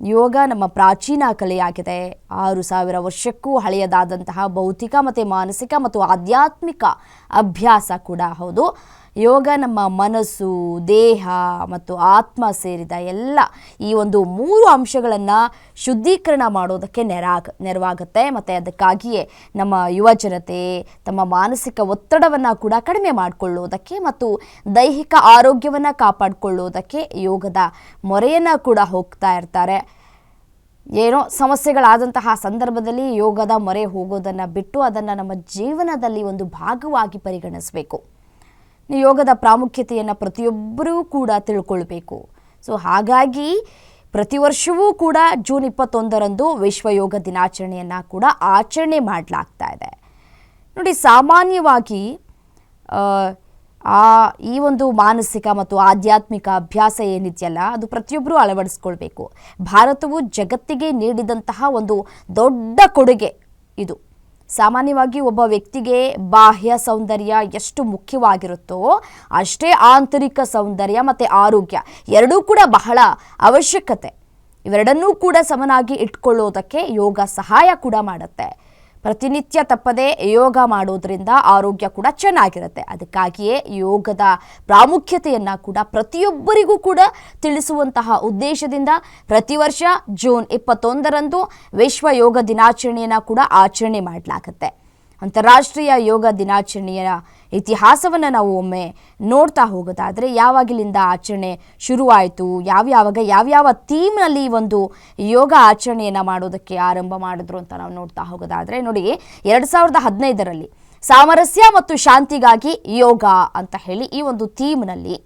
ಯೋಗ ನಮ್ಮ ಪ್ರಾಚೀನ ಕಲೆಯಾಗಿದೆ. ಆರು ಸಾವಿರ ವರ್ಷಕ್ಕೂ ಹಳೆಯದಾದಂತಹ ಭೌತಿಕ ಮತ್ತು ಮಾನಸಿಕ ಮತ್ತು ಆಧ್ಯಾತ್ಮಿಕ ಅಭ್ಯಾಸ ಕೂಡ ಹೌದು. ಯೋಗ ನಮ್ಮ ಮನಸ್ಸು, ದೇಹ ಮತ್ತು ಆತ್ಮ ಸೇರಿದ ಎಲ್ಲ ಈ ಒಂದು ಮೂರು ಅಂಶಗಳನ್ನು ಶುದ್ಧೀಕರಣ ಮಾಡೋದಕ್ಕೆ ನೆರಾಗ, ನೆರವಾಗುತ್ತೆ. ಮತ್ತು ಅದಕ್ಕಾಗಿಯೇ ನಮ್ಮ ಯುವ ಜನತೆ, ತಮ್ಮ ಮಾನಸಿಕ ಒತ್ತಡವನ್ನು ಕೂಡ ಕಡಿಮೆ ಮಾಡಿಕೊಳ್ಳುವುದಕ್ಕೆ ಮತ್ತು ದೈಹಿಕ ಆರೋಗ್ಯವನ್ನು ಕಾಪಾಡಿಕೊಳ್ಳೋದಕ್ಕೆ ಯೋಗದ ಮೊರೆಯನ್ನು ಕೂಡ ಹೋಗ್ತಾ ಇರ್ತಾರೆ. ಏನೋ ಸಮಸ್ಯೆಗಳಾದಂತಹ ಸಂದರ್ಭದಲ್ಲಿ ಯೋಗದ ಮೊರೆ ಹೋಗೋದನ್ನು ಬಿಟ್ಟು ಅದನ್ನು ನಮ್ಮ ಜೀವನದಲ್ಲಿ ಒಂದು ಭಾಗವಾಗಿ ಪರಿಗಣಿಸಬೇಕು. ಯೋಗದ ಪ್ರಾಮುಖ್ಯತೆಯನ್ನು ಪ್ರತಿಯೊಬ್ಬರೂ ಕೂಡ ತಿಳ್ಕೊಳ್ಬೇಕು. ಸೊ ಹಾಗಾಗಿ ಪ್ರತಿ ವರ್ಷವೂ ಕೂಡ ಜೂನ್ ಇಪ್ಪತ್ತೊಂದರಂದು ವಿಶ್ವ ಯೋಗ ದಿನಾಚರಣೆಯನ್ನು ಕೂಡ ಆಚರಣೆ ಮಾಡಲಾಗ್ತಾ ಇದೆ. ನೋಡಿ ಸಾಮಾನ್ಯವಾಗಿ ಆ, ಈ ಒಂದು ಮಾನಸಿಕ ಮತ್ತು ಆಧ್ಯಾತ್ಮಿಕ ಅಭ್ಯಾಸ ಏನಿದೆಯಲ್ಲ ಅದು ಪ್ರತಿಯೊಬ್ಬರೂ ಅಳವಡಿಸ್ಕೊಳ್ಬೇಕು. ಭಾರತವು ಜಗತ್ತಿಗೆ ನೀಡಿದಂತಹ ಒಂದು ದೊಡ್ಡ ಕೊಡುಗೆ ಇದು. ಸಾಮಾನ್ಯವಾಗಿ ಒಬ್ಬ ವ್ಯಕ್ತಿಗೆ ಬಾಹ್ಯ ಸೌಂದರ್ಯ ಎಷ್ಟು ಮುಖ್ಯವಾಗಿರುತ್ತೋ ಅಷ್ಟೇ ಆಂತರಿಕ ಸೌಂದರ್ಯ ಮತ್ತು ಆರೋಗ್ಯ ಎರಡೂ ಕೂಡ ಬಹಳ ಅವಶ್ಯಕತೆ. ಇವೆರಡನ್ನೂ ಕೂಡ ಸಮನಾಗಿ ಇಟ್ಕೊಳ್ಳೋದಕ್ಕೆ ಯೋಗ ಸಹಾಯ ಕೂಡ ಮಾಡುತ್ತೆ. ಪ್ರತಿನಿತ್ಯ ತಪ್ಪದೆ ಯೋಗ ಮಾಡೋದ್ರಿಂದ ಆರೋಗ್ಯ ಕೂಡ ಚೆನ್ನಾಗಿರುತ್ತೆ. ಅದಕ್ಕಾಗಿಯೇ ಯೋಗದ ಪ್ರಾಮುಖ್ಯತೆಯನ್ನು ಕೂಡ ಪ್ರತಿಯೊಬ್ಬರಿಗೂ ಕೂಡ ತಿಳಿಸುವಂತಹ ಉದ್ದೇಶದಿಂದ ಪ್ರತಿ ವರ್ಷ ಜೂನ್ ಇಪ್ಪತ್ತೊಂದರಂದು ವಿಶ್ವ ಯೋಗ ದಿನಾಚರಣೆಯನ್ನು ಕೂಡ ಆಚರಣೆ ಮಾಡಲಾಗುತ್ತೆ. ಅಂತಾರಾಷ್ಟ್ರೀಯ ಯೋಗ ದಿನಾಚರಣೆಯ ಇತಿಹಾಸವನ್ನು ನಾವು ಒಮ್ಮೆ ನೋಡ್ತಾ ಹೋಗೋದಾದರೆ ಯಾವಾಗಿಲಿಂದ ಆಚರಣೆ ಶುರುವಾಯಿತು? ಯಾವ್ಯಾವಾಗ, ಯಾವ್ಯಾವ ಥೀಮ್ನಲ್ಲಿ ಒಂದು ಯೋಗ ಆಚರಣೆಯನ್ನು ಮಾಡೋದಕ್ಕೆ ಆರಂಭ ಮಾಡಿದ್ರು ಅಂತ ನಾವು ನೋಡ್ತಾ ಹೋಗೋದಾದರೆ ನೋಡಿ, ಎರಡು ಸಾವಿರದ ಹದಿನೈದರಲ್ಲಿ ಸಾಮರಸ್ಯ ಮತ್ತು ಶಾಂತಿಗಾಗಿ ಯೋಗ ಅಂತ ಹೇಳಿ ಈ ಒಂದು ಥೀಮ್ನಲ್ಲಿ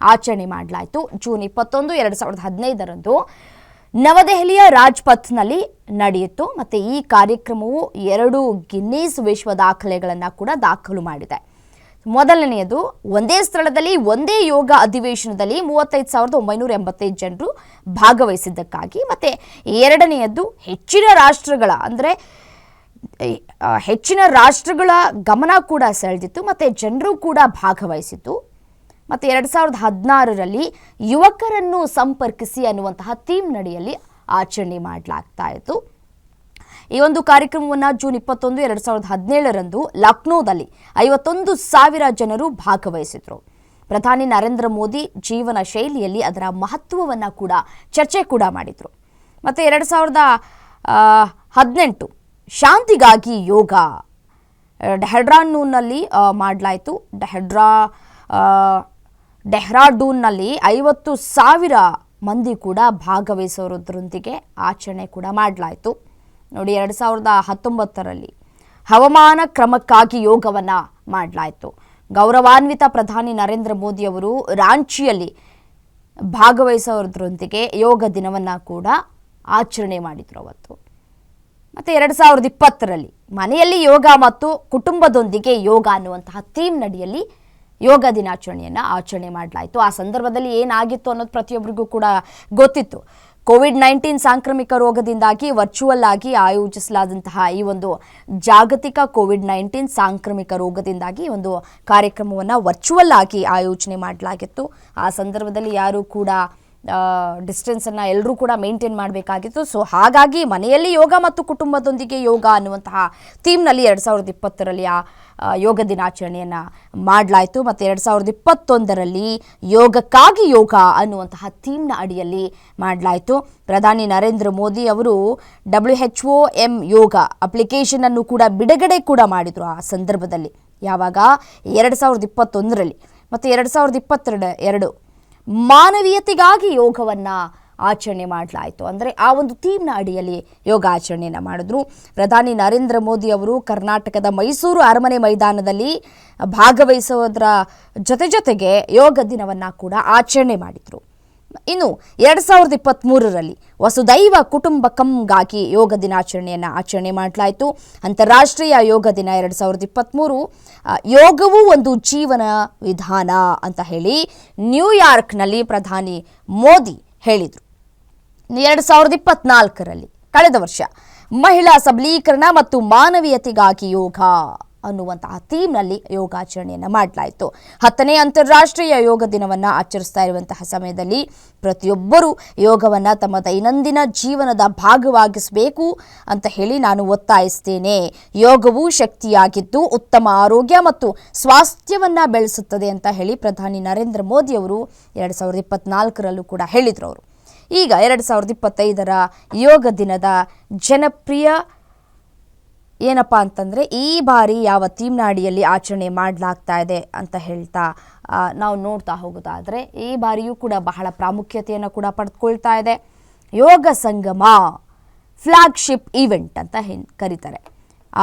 ಆಚರಣೆ ಮಾಡಲಾಯಿತು. ಜೂನ್ ಇಪ್ಪತ್ತೊಂದು, ಎರಡು ಸಾವಿರದ ಹದಿನೈದರಂದು. ನವದೆಹಲಿಯ ರಾಜ್ಪಥ್ನಲ್ಲಿ ನಡೆಯಿತು ಮತ್ತು ಈ ಕಾರ್ಯಕ್ರಮವು ಎರಡು ಗಿನ್ನೀಸ್ ವಿಶ್ವ ದಾಖಲೆಗಳನ್ನು ಕೂಡ ದಾಖಲು ಮಾಡಿದೆ. ಮೊದಲನೆಯದು, ಒಂದೇ ಸ್ಥಳದಲ್ಲಿ ಒಂದೇ ಯೋಗ ಅಧಿವೇಶನದಲ್ಲಿ ಮೂವತ್ತೈದು ಸಾವಿರದ ಒಂಬೈನೂರ ಎಂಬತ್ತೈದು ಜನರು ಭಾಗವಹಿಸಿದ್ದಕ್ಕಾಗಿ ಮತ್ತು ಎರಡನೆಯದ್ದು ಹೆಚ್ಚಿನ ರಾಷ್ಟ್ರಗಳ ಅಂದರೆ ಹೆಚ್ಚಿನ ರಾಷ್ಟ್ರಗಳ ಗಮನ ಕೂಡ ಸೆಳೆದಿತ್ತು ಮತ್ತು ಜನರು ಕೂಡ ಭಾಗವಹಿಸಿತು ಮತ್ತು ಎರಡು ಸಾವಿರದ ಹದಿನಾರರಲ್ಲಿ ಯುವಕರನ್ನು ಸಂಪರ್ಕಿಸಿ ಅನ್ನುವಂತಹ ಥೀಮ್ ನಡಿಯಲ್ಲಿ ಆಚರಣೆ ಮಾಡಲಾಗ್ತಾ ಇತ್ತು. ಈ ಒಂದು ಕಾರ್ಯಕ್ರಮವನ್ನು ಜೂನ್ ಇಪ್ಪತ್ತೊಂದು ಎರಡು ಸಾವಿರದ ಹದಿನೇಳರಂದು ಲಕ್ನೋದಲ್ಲಿ ಐವತ್ತೊಂದು ಸಾವಿರ ಜನರು ಭಾಗವಹಿಸಿದರು. ಪ್ರಧಾನಿ ನರೇಂದ್ರ ಮೋದಿ ಜೀವನ ಶೈಲಿಯಲ್ಲಿ ಅದರ ಮಹತ್ವವನ್ನು ಕೂಡ ಚರ್ಚೆ ಕೂಡ ಮಾಡಿದರು. ಮತ್ತು ಎರಡು ಸಾವಿರದ ಹದಿನೆಂಟು ಶಾಂತಿಗಾಗಿ ಯೋಗ ಡೆಹ್ರಾಡೂನ್ನಲ್ಲಿ ಮಾಡಲಾಯಿತು. ಡೆಹ್ರಾ ಆ, ಡೆಹ್ರಾಡೂನ್ನಲ್ಲಿ ಐವತ್ತು ಸಾವಿರ ಮಂದಿ ಕೂಡ ಭಾಗವಹಿಸೋದ್ರೊಂದಿಗೆ ಆಚರಣೆ ಕೂಡ ಮಾಡಲಾಯಿತು. ನೋಡಿ, ಎರಡು ಸಾವಿರದ ಹತ್ತೊಂಬತ್ತರಲ್ಲಿ ಹವಾಮಾನ ಕ್ರಮಕ್ಕಾಗಿ ಯೋಗವನ್ನು ಮಾಡಲಾಯಿತು. ಗೌರವಾನ್ವಿತ ಪ್ರಧಾನಿ ನರೇಂದ್ರ ಮೋದಿ ಅವರು ರಾಂಚಿಯಲ್ಲಿ ಭಾಗವಹಿಸೋದ್ರೊಂದಿಗೆ ಯೋಗ ದಿನವನ್ನು ಕೂಡ ಆಚರಣೆ ಮಾಡಿದರು ಅವತ್ತು. ಮತ್ತು ಎರಡು ಸಾವಿರದ ಇಪ್ಪತ್ತರಲ್ಲಿ ಮನೆಯಲ್ಲಿ ಯೋಗ ಮತ್ತು ಕುಟುಂಬದೊಂದಿಗೆ ಯೋಗ ಅನ್ನುವಂತಹ ಥೀಮ್ ನಡಿಯಲ್ಲಿ ಯೋಗ ದಿನಾಚರಣೆಯನ್ನು ಆಚರಣೆ ಮಾಡಲಾಯಿತು. ಆ ಸಂದರ್ಭದಲ್ಲಿ ಏನಾಗಿತ್ತು ಅನ್ನೋದು ಪ್ರತಿಯೊಬ್ಬರಿಗೂ ಕೂಡ ಗೊತ್ತಿತ್ತು. ಕೋವಿಡ್ ನೈನ್ಟೀನ್ ಸಾಂಕ್ರಾಮಿಕ ರೋಗದಿಂದಾಗಿ ವರ್ಚುವಲ್ ಆಗಿ ಆಯೋಜಿಸಲಾದಂತಹ ಈ ಒಂದು ಜಾಗತಿಕ ಕೋವಿಡ್ ನೈನ್ಟೀನ್ ಸಾಂಕ್ರಾಮಿಕ ರೋಗದಿಂದಾಗಿ ಒಂದು ಕಾರ್ಯಕ್ರಮವನ್ನು ವರ್ಚುವಲ್ ಆಗಿ ಆಯೋಜನೆ ಮಾಡಲಾಗಿತ್ತು. ಆ ಸಂದರ್ಭದಲ್ಲಿ ಯಾರೂ ಕೂಡ ಡಿಸ್ಟೆನ್ಸನ್ನು ಎಲ್ಲರೂ ಕೂಡ ಮೇಂಟೈನ್ ಮಾಡಬೇಕಾಗಿತ್ತು. ಸೊ ಹಾಗಾಗಿ ಮನೆಯಲ್ಲಿ ಯೋಗ ಮತ್ತು ಕುಟುಂಬದೊಂದಿಗೆ ಯೋಗ ಅನ್ನುವಂತಹ ಥೀಮ್ನಲ್ಲಿ ಎರಡು ಸಾವಿರದ ಇಪ್ಪತ್ತರಲ್ಲಿ ಆ ಯೋಗ ದಿನಾಚರಣೆಯನ್ನು ಮಾಡಲಾಯಿತು. ಮತ್ತು ಎರಡು ಸಾವಿರದ ಇಪ್ಪತ್ತೊಂದರಲ್ಲಿ ಯೋಗಕ್ಕಾಗಿ ಯೋಗ ಅನ್ನುವಂತಹ ಥೀಮ್ನ ಅಡಿಯಲ್ಲಿ ಮಾಡಲಾಯಿತು. ಪ್ರಧಾನಿ ನರೇಂದ್ರ ಮೋದಿ ಅವರು W H O M Yoga ಅಪ್ಲಿಕೇಶನನ್ನು ಕೂಡ ಬಿಡುಗಡೆ ಕೂಡ ಮಾಡಿದರು ಆ ಸಂದರ್ಭದಲ್ಲಿ. ಯಾವಾಗ? ಎರಡು ಸಾವಿರದ ಇಪ್ಪತ್ತೊಂದರಲ್ಲಿ. ಮತ್ತು ಎರಡು ಸಾವಿರದ ಇಪ್ಪತ್ತೆರಡು, ಎರಡು. ಮಾನವೀಯತೆಗಾಗಿ ಯೋಗವನ್ನು ಆಚರಣೆ ಮಾಡಲಾಯಿತು. ಅಂದರೆ ಆ ಒಂದು ಥೀಮ್ನ ಅಡಿಯಲ್ಲಿ ಯೋಗ ಆಚರಣೆಯನ್ನು ಮಾಡಿದ್ರು. ಪ್ರಧಾನಿ ನರೇಂದ್ರ ಮೋದಿ ಅವರು ಕರ್ನಾಟಕದ ಮೈಸೂರು ಅರಮನೆ ಮೈದಾನದಲ್ಲಿ ಭಾಗವಹಿಸೋದರ ಜೊತೆ ಜೊತೆಗೆ ಯೋಗ ದಿನವನ್ನು ಕೂಡ ಆಚರಣೆ ಮಾಡಿದರು. ಇನ್ನು ಎರಡು ಸಾವಿರದ ಇಪ್ಪತ್ತ್ಮೂರರಲ್ಲಿ ವಸುದೈವ ಕುಟುಂಬಕಂಗಾಗಿ ಯೋಗ ದಿನಾಚರಣೆಯನ್ನು ಆಚರಣೆ ಮಾಡಲಾಯಿತು. ಅಂತಾರಾಷ್ಟ್ರೀಯ ಯೋಗ ದಿನ ಎರಡು ಸಾವಿರದ ಇಪ್ಪತ್ತ್ಮೂರು ಯೋಗವು ಒಂದು ಜೀವನ ವಿಧಾನ ಅಂತ ಹೇಳಿ ನ್ಯೂಯಾರ್ಕ್ನಲ್ಲಿ ಪ್ರಧಾನಿ ಮೋದಿ ಹೇಳಿದರು. ಎರಡು ಸಾವಿರದ ಇಪ್ಪತ್ನಾಲ್ಕರಲ್ಲಿ, ಕಳೆದ ವರ್ಷ ಮಹಿಳಾ ಸಬಲೀಕರಣ ಮತ್ತು ಮಾನವೀಯತೆಗಾಗಿ ಯೋಗ ಅನ್ನುವಂತಹ ಥೀಮ್ನಲ್ಲಿ ಯೋಗಾಚರಣೆಯನ್ನು ಮಾಡಲಾಯಿತು. ಹತ್ತನೇ ಅಂತಾರಾಷ್ಟ್ರೀಯ ಯೋಗ ದಿನವನ್ನು ಆಚರಿಸ್ತಾ ಇರುವಂತಹ ಸಮಯದಲ್ಲಿ ಪ್ರತಿಯೊಬ್ಬರೂ ಯೋಗವನ್ನು ತಮ್ಮ ದೈನಂದಿನ ಜೀವನದ ಭಾಗವಾಗಿಸಬೇಕು ಅಂತ ಹೇಳಿ ನಾನು ಒತ್ತಾಯಿಸ್ತೇನೆ. ಯೋಗವು ಶಕ್ತಿಯಾಗಿದ್ದು ಉತ್ತಮ ಆರೋಗ್ಯ ಮತ್ತು ಸ್ವಾಸ್ಥ್ಯವನ್ನು ಬೆಳೆಸುತ್ತದೆ ಅಂತ ಹೇಳಿ ಪ್ರಧಾನಿ ನರೇಂದ್ರ ಮೋದಿ ಅವರು ಎರಡು ಸಾವಿರದ ಇಪ್ಪತ್ನಾಲ್ಕರಲ್ಲೂ ಕೂಡ ಹೇಳಿದರು ಅವರು. ಈಗ ಎರಡು ಸಾವಿರದ ಇಪ್ಪತ್ತೈದರ ಯೋಗ ದಿನದ ಜನಪ್ರಿಯ ಏನಪ್ಪ ಅಂತಂದರೆ ಈ ಬಾರಿ ಯಾವ ತೀಮ್ನಾಡಿಯಲ್ಲಿ ಆಚರಣೆ ಮಾಡಲಾಗ್ತಾ ಇದೆ ಅಂತ ಹೇಳ್ತಾ ನಾವು ನೋಡ್ತಾ ಹೋಗೋದಾದರೆ ಈ ಬಾರಿಯೂ ಕೂಡ ಬಹಳ ಪ್ರಾಮುಖ್ಯತೆಯನ್ನು ಕೂಡ ಪಡೆದುಕೊಳ್ತಾ ಇದೆ. ಯೋಗ ಸಂಗಮ ಫ್ಲ್ಯಾಗ್ಶಿಪ್ ಈವೆಂಟ್ ಅಂತ ಕರೀತಾರೆ.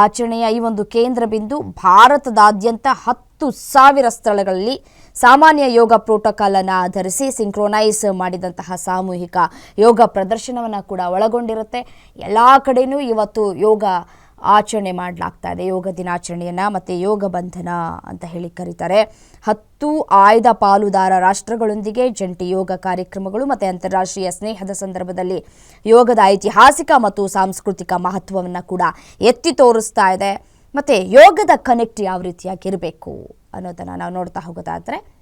ಆಚರಣೆಯ ಈ ಒಂದು ಕೇಂದ್ರ ಬಿಂದು ಭಾರತದಾದ್ಯಂತ ಹತ್ತು ಸಾವಿರ ಸ್ಥಳಗಳಲ್ಲಿ ಸಾಮಾನ್ಯ ಯೋಗ ಪ್ರೋಟೋಕಾಲನ್ನು ಆಧರಿಸಿ ಸಿಂಕ್ರೋನೈಸ್ ಮಾಡಿದಂತಹ ಸಾಮೂಹಿಕ ಯೋಗ ಪ್ರದರ್ಶನವನ್ನು ಕೂಡ ಒಳಗೊಂಡಿರುತ್ತೆ. ಎಲ್ಲ ಕಡೆಯೂ ಇವತ್ತು ಯೋಗ ಆಚರಣೆ ಮಾಡಲಾಗ್ತಾ ಇದೆ. ಯೋಗ ದಿನಾಚರಣೆಯನ್ನು ಮತ್ತು ಯೋಗ ಬಂಧನ ಅಂತ ಹೇಳಿ ಕರೀತಾರೆ. ಹತ್ತು ಆಯ್ದ ಪಾಲುದಾರ ರಾಷ್ಟ್ರಗಳೊಂದಿಗೆ ಜಂಟಿ ಯೋಗ ಕಾರ್ಯಕ್ರಮಗಳು ಮತ್ತು ಅಂತಾರಾಷ್ಟ್ರೀಯ ಸ್ನೇಹದ ಸಂದರ್ಭದಲ್ಲಿ ಯೋಗದ ಐತಿಹಾಸಿಕ ಮತ್ತು ಸಾಂಸ್ಕೃತಿಕ ಮಹತ್ವವನ್ನು ಕೂಡ ಎತ್ತಿ ತೋರಿಸ್ತಾ ಇದೆ. ಮತ್ತು ಯೋಗದ ಕನೆಕ್ಟ್ ಯಾವ ರೀತಿಯಾಗಿರಬೇಕು ಅನ್ನೋದನ್ನು ನಾವು ನೋಡ್ತಾ ಹೋಗೋದಾದರೆ